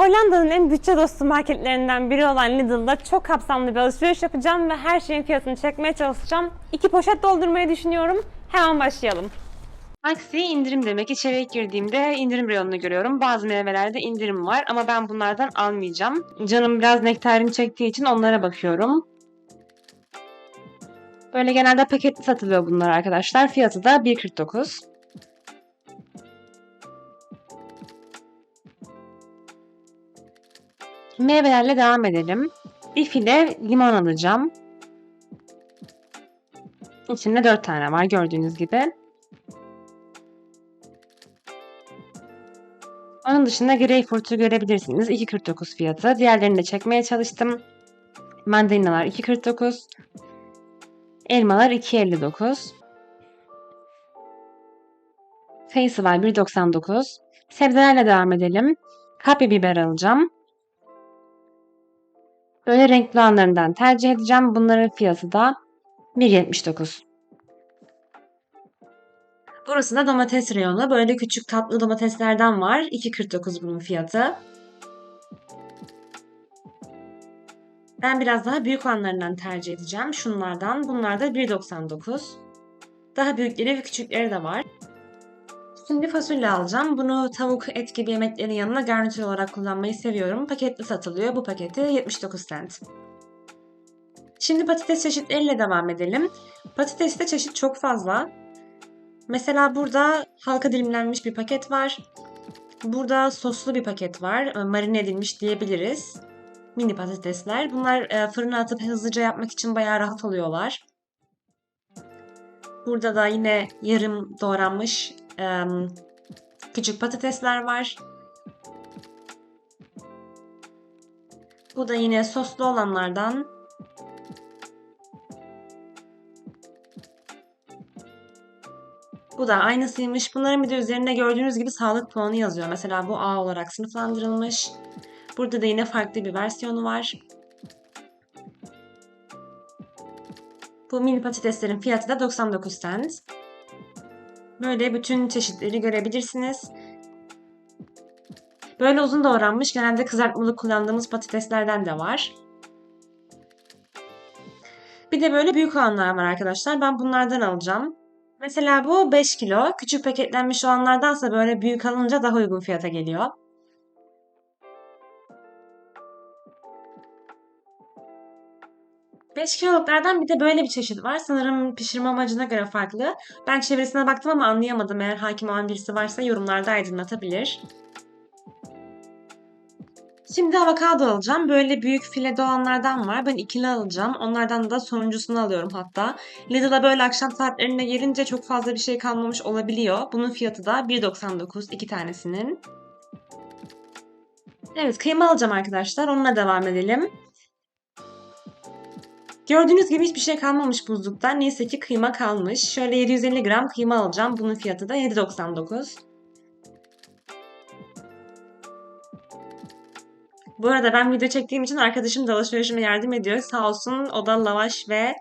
Hollanda'nın en bütçe dostu marketlerinden biri olan Lidl'da çok kapsamlı bir alışveriş yapacağım ve her şeyin fiyatını çekmeye çalışacağım. İki poşet doldurmayı düşünüyorum. Hemen başlayalım. Aksi indirim demek. İçeriye girdiğimde indirim reyonunu görüyorum. Bazı meyvelerde indirim var ama ben bunlardan almayacağım. Canım biraz nektarin çektiği için onlara bakıyorum. Böyle genelde paketli satılıyor bunlar arkadaşlar. Fiyatı da 1.49. Meyvelerle devam edelim. Bir file limon alacağım. İçinde 4 tane var gördüğünüz gibi. Onun dışında greyfurt'u görebilirsiniz. 2.49 fiyatı. Diğerlerini de çekmeye çalıştım. Mandalinalar 2.49. Elmalar 2.59. Kayısı var 1.99. Sebzelerle devam edelim. Kapya biber alacağım. Böyle renkli olanlarından tercih edeceğim. Bunların fiyatı da 1.79. Burası da domates reyonu. Böyle küçük tatlı domateslerden var. 2.49 bunun fiyatı. Ben biraz daha büyük olanlarından tercih edeceğim. Şunlardan. Bunlar da 1.99. Daha büyükleri ve küçükleri de var. Şimdi fasulye alacağım. Bunu tavuk, et gibi yemeklerin yanına garnitür olarak kullanmayı seviyorum. Paketli satılıyor. Bu paketi 79 cent. Şimdi patates çeşitleriyle devam edelim. Patateste çeşit çok fazla. Mesela burada halka dilimlenmiş bir paket var. Burada soslu bir paket var. E, Marine edilmiş diyebiliriz. Mini patatesler. Bunlar e, fırına atıp hızlıca yapmak için bayağı rahat oluyorlar. Burada da yine yarım doğranmış küçük patatesler var. Bu da yine soslu olanlardan. Bu da aynısıymış. Bunların bir de üzerinde gördüğünüz gibi sağlık puanı yazıyor. Mesela bu A olarak sınıflandırılmış. Burada da yine farklı bir versiyonu var. Bu mini patateslerin fiyatı da 99 cent. Böyle bütün çeşitleri görebilirsiniz. Böyle uzun doğranmış genelde kızartmalık kullandığımız patateslerden de var. Bir de böyle büyük olanlar var arkadaşlar. Ben bunlardan alacağım. Mesela bu 5 kilo. Küçük paketlenmiş olanlardansa böyle büyük alınca daha uygun fiyata geliyor. Beş kiloluklardan bir de böyle bir çeşit var. Sanırım pişirme amacına göre farklı. Ben çevresine baktım ama anlayamadım. Eğer hakim olan birisi varsa yorumlarda aydınlatabilir. Şimdi avokado alacağım. Böyle büyük file olanlardan var. Ben ikili alacağım. Onlardan da sonuncusunu alıyorum hatta. Lidl'a böyle akşam saatlerinde gelince çok fazla bir şey kalmamış olabiliyor. Bunun fiyatı da 1.99 iki tanesinin. Evet kıyma alacağım arkadaşlar. Onunla devam edelim. Gördüğünüz gibi hiçbir şey kalmamış buzluktan. Neyse ki kıyma kalmış. Şöyle 750 gram kıyma alacağım. Bunun fiyatı da 7.99. Bu arada ben video çektiğim için arkadaşım da alışverişime yardım ediyor. Sağ olsun o da lavaş ve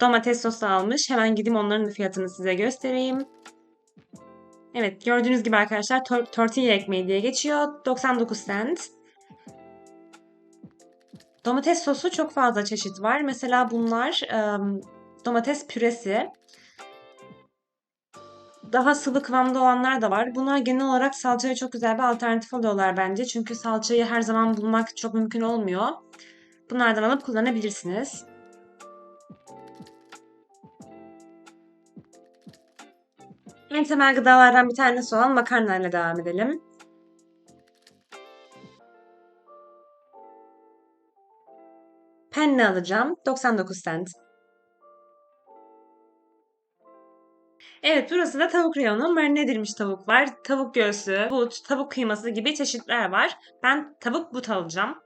domates sosu almış. Hemen gideyim onların fiyatını size göstereyim. Evet gördüğünüz gibi arkadaşlar tor- tortilla ekmeği diye geçiyor. 99 cent. Domates sosu çok fazla çeşit var. Mesela bunlar domates püresi. Daha sıvı kıvamda olanlar da var. Bunlar genel olarak salçaya çok güzel bir alternatif oluyorlar bence. Çünkü salçayı her zaman bulmak çok mümkün olmuyor. Bunlardan alıp kullanabilirsiniz. En temel gıdalardan bir tanesi olan makarnayla devam edelim. Penne alacağım. 99 cent. Evet burası da tavuk reyonu. Marine tavuk var. Tavuk göğsü, but, tavuk kıyması gibi çeşitler var. Ben tavuk but alacağım.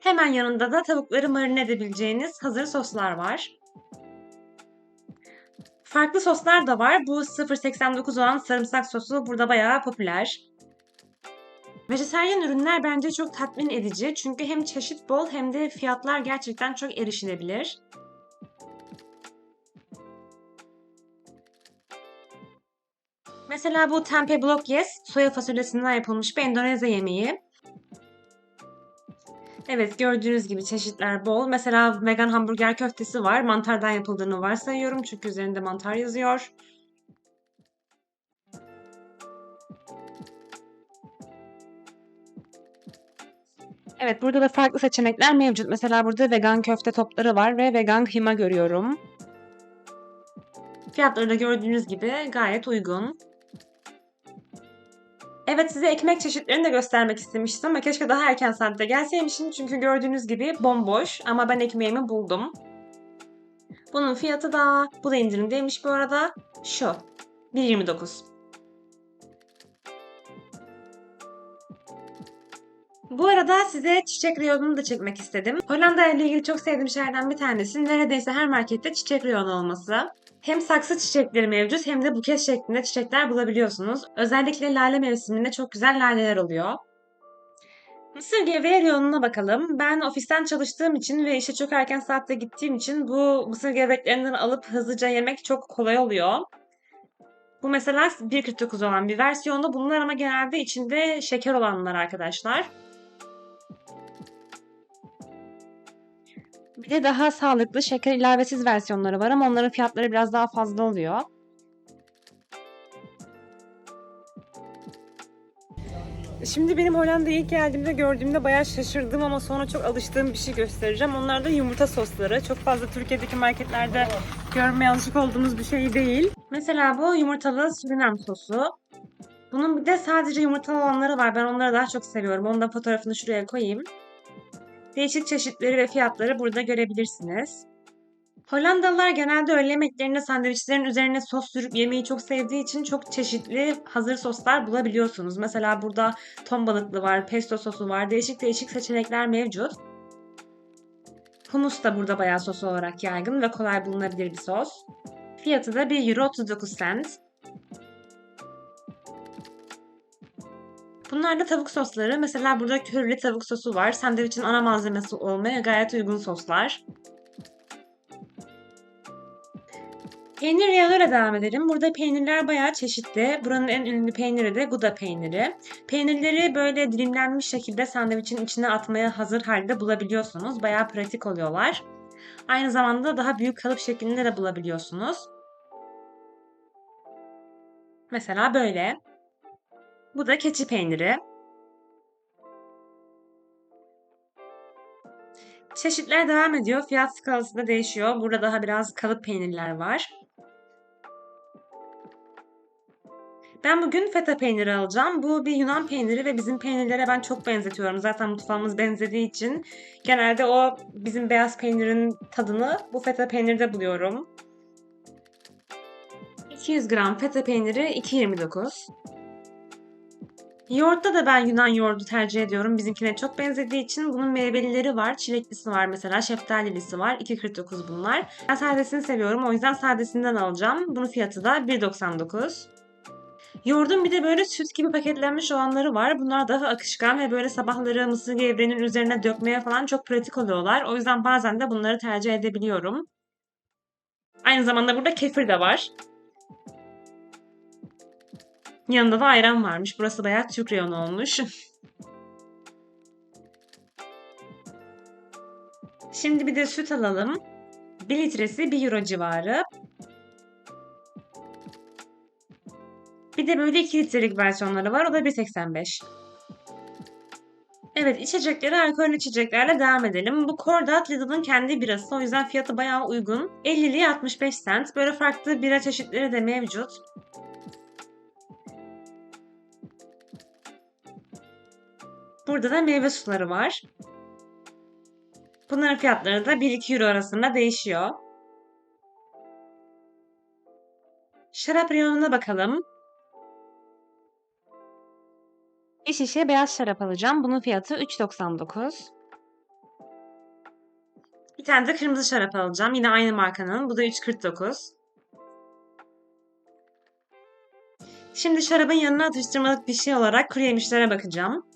Hemen yanında da tavukları marine edebileceğiniz hazır soslar var. Farklı soslar da var. Bu 0.89 olan sarımsak sosu burada bayağı popüler. Vejetaryen ürünler bence çok tatmin edici. Çünkü hem çeşit bol hem de fiyatlar gerçekten çok erişilebilir. Mesela bu tempeh block yes soya fasulyesinden yapılmış bir Endonezya yemeği. Evet gördüğünüz gibi çeşitler bol. Mesela vegan hamburger köftesi var. Mantardan yapıldığını varsayıyorum çünkü üzerinde mantar yazıyor. Evet burada da farklı seçenekler mevcut. Mesela burada vegan köfte topları var ve vegan kıyma görüyorum. Fiyatları da gördüğünüz gibi gayet uygun. Evet size ekmek çeşitlerini de göstermek istemiştim ama keşke daha erken saatte gelseymişim çünkü gördüğünüz gibi bomboş ama ben ekmeğimi buldum. Bunun fiyatı da, bu da indirimdeymiş bu arada, şu 1.29. Bu arada size çiçek reyonunu da çekmek istedim. Hollanda ile ilgili çok sevdiğim şeylerden bir tanesi neredeyse her markette çiçek reyonu olması. Hem saksı çiçekleri mevcut hem de buket şeklinde çiçekler bulabiliyorsunuz. Özellikle lale mevsiminde çok güzel laleler oluyor. Mısır gevreği reyonuna bakalım. Ben ofisten çalıştığım için ve işe çok erken saatte gittiğim için bu mısır gevreklerinden alıp hızlıca yemek çok kolay oluyor. Bu mesela 1.49 olan bir versiyonda bunlar ama genelde içinde şeker olanlar arkadaşlar. Bir de daha sağlıklı şeker ilavesiz versiyonları var ama onların fiyatları biraz daha fazla oluyor. Şimdi benim Hollanda'ya ilk geldiğimde gördüğümde bayağı şaşırdım ama sonra çok alıştığım bir şey göstereceğim. Onlar da yumurta sosları. Çok fazla Türkiye'deki marketlerde görmeye alışık olduğumuz bir şey değil. Mesela bu yumurtalı Surinam sosu. Bunun bir de sadece yumurtalı olanları var. Ben onları daha çok seviyorum. Onun da fotoğrafını şuraya koyayım. Değişik çeşitleri ve fiyatları burada görebilirsiniz. Hollandalılar genelde öğle yemeklerinde sandviçlerin üzerine sos sürüp yemeyi çok sevdiği için çok çeşitli hazır soslar bulabiliyorsunuz. Mesela burada ton balıklı var, pesto sosu var, değişik değişik seçenekler mevcut. Humus da burada bayağı sos olarak yaygın ve kolay bulunabilir bir sos. Fiyatı da 1 euro 39 cent. Bunlar da tavuk sosları. Mesela burada körili tavuk sosu var. Sandviçin ana malzemesi olmaya gayet uygun soslar. Peynir reyonuyla devam edelim. Burada peynirler bayağı çeşitli. Buranın en ünlü peyniri de Gouda peyniri. Peynirleri böyle dilimlenmiş şekilde sandviçin içine atmaya hazır halde bulabiliyorsunuz. Bayağı pratik oluyorlar. Aynı zamanda daha büyük kalıp şeklinde de bulabiliyorsunuz. Mesela böyle. Bu da keçi peyniri. Çeşitler devam ediyor. Fiyat skalası da değişiyor. Burada daha biraz kalıp peynirler var. Ben bugün feta peyniri alacağım. Bu bir Yunan peyniri ve bizim peynirlere ben çok benzetiyorum. Zaten mutfağımız benzediği için genelde o bizim beyaz peynirin tadını bu feta peynirde buluyorum. 200 gram feta peyniri 2.29. Yoğurtta da ben Yunan yoğurdu tercih ediyorum. Bizimkine çok benzediği için bunun meyvelileri var. Çileklisi var mesela, şeftalilisi var. 2.49 bunlar. Ben sadesini seviyorum. O yüzden sadesinden alacağım. Bunun fiyatı da 1.99. Yoğurdun bir de böyle süt gibi paketlenmiş olanları var. Bunlar daha akışkan ve böyle sabahları mısır gevreğinin üzerine dökmeye falan çok pratik oluyorlar. O yüzden bazen de bunları tercih edebiliyorum. Aynı zamanda burada kefir de var. Yanında da ayran varmış. Burası bayağı Türk reyonu olmuş. Şimdi bir de süt alalım. 1 litresi 1 euro civarı. Bir de böyle 2 litrelik versiyonları var. O da 1.85. Evet içecekleri alkollü içeceklerle devam edelim. Bu Kordat Lidl'ın kendi birası. O yüzden fiyatı bayağı uygun. 50'liye 65 cent. Böyle farklı bira çeşitleri de mevcut. Burada da meyve suları var. Bunların fiyatları da 1-2 euro arasında değişiyor. Şarap reyonuna bakalım. Bir şişe beyaz şarap alacağım. Bunun fiyatı 3.99. Bir tane de kırmızı şarap alacağım. Yine aynı markanın. Bu da 3.49. Şimdi şarabın yanına atıştırmalık bir şey olarak kuru yemişlere bakacağım.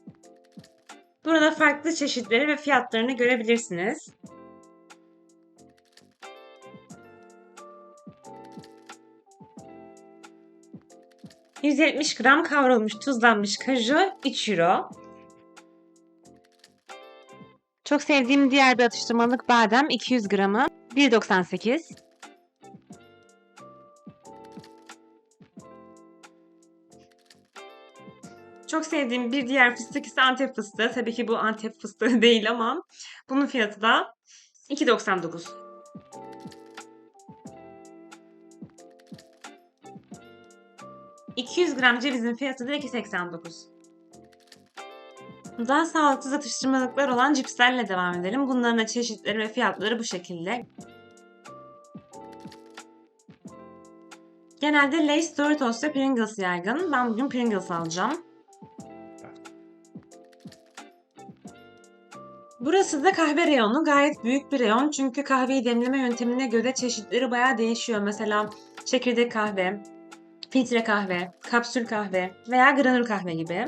Burada farklı çeşitleri ve fiyatlarını görebilirsiniz. 170 gram kavrulmuş tuzlanmış kaju 3 euro. Çok sevdiğim diğer bir atıştırmalık badem 200 gramı 1.98. Çok sevdiğim bir diğer fıstık ise Antep fıstığı. Tabii ki bu Antep fıstığı değil ama bunun fiyatı da 2.99. ...200 gram cevizin fiyatı da 2.89. Daha sağlıksız atıştırmalıklar olan cipslerle devam edelim. Bunların da çeşitleri ve fiyatları bu şekilde. Genelde Lay's, Doritos ve Pringles yaygın. Ben bugün Pringles alacağım. Burası da kahve reyonu. Gayet büyük bir reyon. Çünkü kahveyi demleme yöntemine göre çeşitleri bayağı değişiyor. Mesela çekirdek kahve, filtre kahve, kapsül kahve veya granül kahve gibi.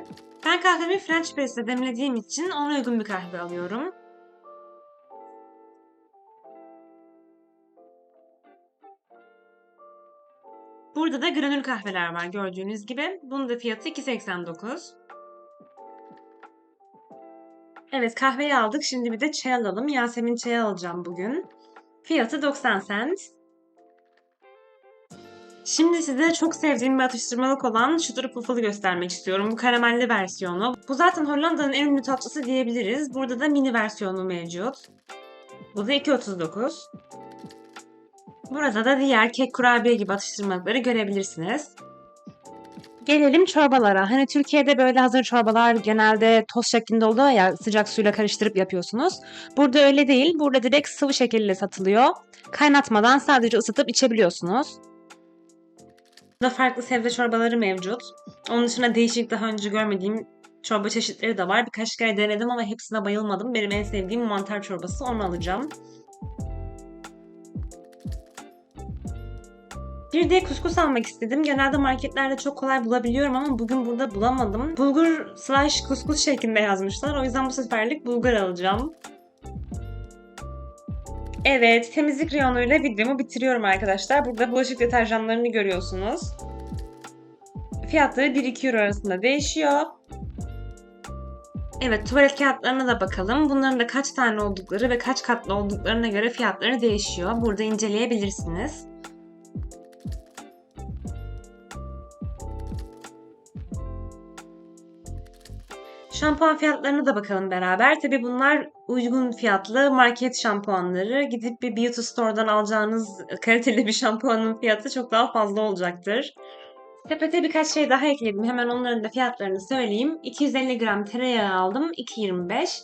Ben kahvemi French press'te demlediğim için ona uygun bir kahve alıyorum. Burada da granül kahveler var gördüğünüz gibi. Bunun da fiyatı 2.89. Evet kahveyi aldık. Şimdi bir de çay alalım. Yasemin çayı alacağım bugün. Fiyatı 90 cent. Şimdi size çok sevdiğim bir atıştırmalık olan şudur puffle'ı göstermek istiyorum. Bu karamelli versiyonu. Bu zaten Hollanda'nın en ünlü tatlısı diyebiliriz. Burada da mini versiyonu mevcut. Bu da 2.39. Burada da diğer kek kurabiye gibi atıştırmalıkları görebilirsiniz. Gelelim çorbalara. Hani Türkiye'de böyle hazır çorbalar genelde toz şeklinde oluyor ya sıcak suyla karıştırıp yapıyorsunuz. Burada öyle değil. Burada direkt sıvı şekilde satılıyor. Kaynatmadan sadece ısıtıp içebiliyorsunuz. Burada farklı sebze çorbaları mevcut. Onun dışında değişik daha önce görmediğim çorba çeşitleri de var. Birkaç kere denedim ama hepsine bayılmadım. Benim en sevdiğim mantar çorbası. Onu alacağım. Bir de kuskus almak istedim. Genelde marketlerde çok kolay bulabiliyorum ama bugün burada bulamadım. Bulgur slash kuskus şeklinde yazmışlar. O yüzden bu seferlik bulgur alacağım. Evet, temizlik reyonuyla videomu bitiriyorum arkadaşlar. Burada bulaşık deterjanlarını görüyorsunuz. Fiyatları 1-2 euro arasında değişiyor. Evet, tuvalet kağıtlarına da bakalım. Bunların da kaç tane oldukları ve kaç katlı olduklarına göre fiyatları değişiyor. Burada inceleyebilirsiniz. Şampuan fiyatlarına da bakalım beraber. Tabi bunlar uygun fiyatlı market şampuanları. Gidip bir beauty store'dan alacağınız kaliteli bir şampuanın fiyatı çok daha fazla olacaktır. Sepete birkaç şey daha ekledim. Hemen onların da fiyatlarını söyleyeyim. 250 gram tereyağı aldım. 2.25.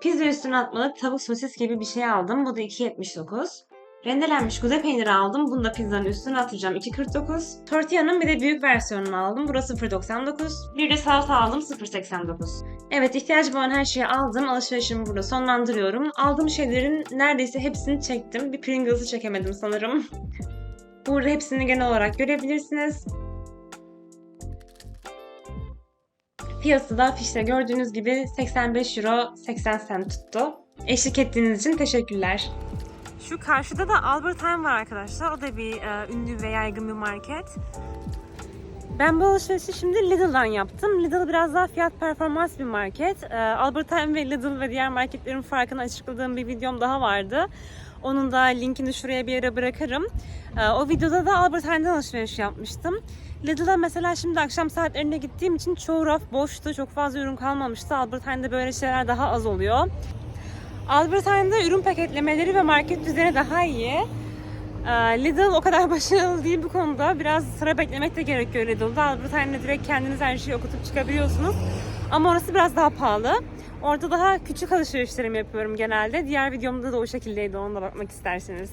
Pizza üstüne atmalık tavuk sosis gibi bir şey aldım. Bu da 2.79. Rendelenmiş kuze peyniri aldım. Bunu da pizzanın üstüne atacağım. 2.49. Tortilla'nın bir de büyük versiyonunu aldım. Burası 0.99. Bir de salata aldım. 0.89. Evet ihtiyacım olan her şeyi aldım. Alışverişimi burada sonlandırıyorum. Aldığım şeylerin neredeyse hepsini çektim. Bir Pringles'ı çekemedim sanırım. Burada hepsini genel olarak görebilirsiniz. Fiyatı da fişte gördüğünüz gibi 85 euro 80 cent tuttu. Eşlik ettiğiniz için teşekkürler. Şu karşıda da Albert Heijn var arkadaşlar. O da bir e, ünlü ve yaygın bir market. Ben bu alışverişi şimdi Lidl'dan yaptım. Lidl biraz daha fiyat performans bir market. E, Albert Heijn ve Lidl ve diğer marketlerin farkını açıkladığım bir videom daha vardı. Onun da linkini şuraya bir yere bırakırım. E, o videoda da Albert Heijn'den alışveriş yapmıştım. Lidl'a mesela şimdi akşam saatlerinde gittiğim için çoğu raf boştu. Çok fazla ürün kalmamıştı. Albert Heijn'de böyle şeyler daha az oluyor. Albert Heijn'da ürün paketlemeleri ve market düzeni daha iyi. Ee, Lidl o kadar başarılı değil bu konuda. Biraz sıra beklemek de gerekiyor Lidl'da. Albert Heijn'de direkt kendiniz her şeyi okutup çıkabiliyorsunuz. Ama orası biraz daha pahalı. Orada daha küçük alışverişlerimi yapıyorum genelde. Diğer videomda da o şekildeydi. Ona da bakmak isterseniz.